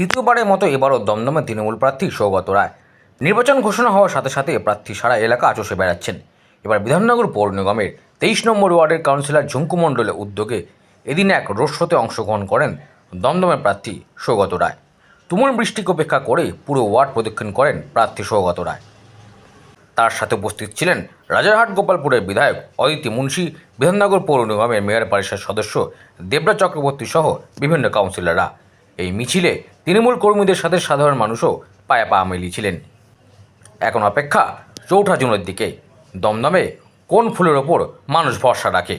তৃতীয়বারের মতো এবারও দমদমে তৃণমূল প্রার্থী সৌগত রায়। নির্বাচন ঘোষণা হওয়ার সাথে সাথে প্রার্থী সারা এলাকা আচষে বেড়াচ্ছেন। এবার বিধাননগর পৌর নিগমের তেইশ নম্বর ওয়ার্ডের কাউন্সিলর ঝুঙ্কু মণ্ডলের উদ্যোগে এদিন এক রোড শোতে অংশগ্রহণ করেন দমদমের প্রার্থী সৌগত রায়। তুমুল বৃষ্টিকে উপেক্ষা করে পুরো ওয়ার্ড প্রদক্ষিণ করেন প্রার্থী সৌগত রায়। তার সাথে উপস্থিত ছিলেন রাজারহাট গোপালপুরের বিধায়ক অদিতি মুন্সি, বিধাননগর পৌর নিগমের মেয়র পরিষদ সদস্য দেবরাজ চক্রবর্তী সহ বিভিন্ন কাউন্সিলররা। এই মিছিলে তৃণমূল কর্মীদের সাথে সাধারণ মানুষও পায়ে পা মিলিয়েছিলেন। এখন অপেক্ষা চৌঠা জুনের দিকে দমদমে কোন ফুলের ওপর মানুষ ভরসা রাখে?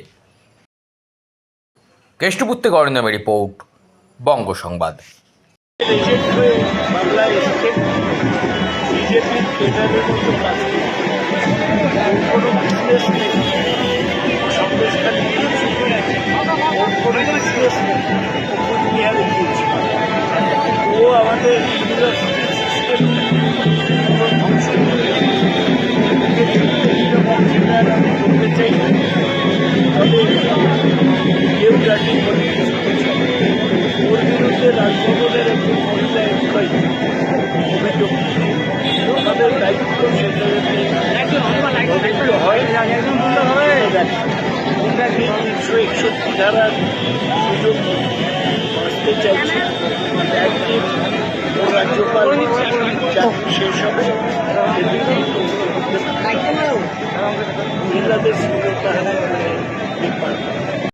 কেষ্টপুর থেকে অরিন্দমের রিপোর্ট, বঙ্গ সংবাদ। তিনশো একষট্টি ধারার সুযোগ বাঁচতে চাইছে একদিন রাজ্যপাল চাকরি শেষ হবে সুযোগ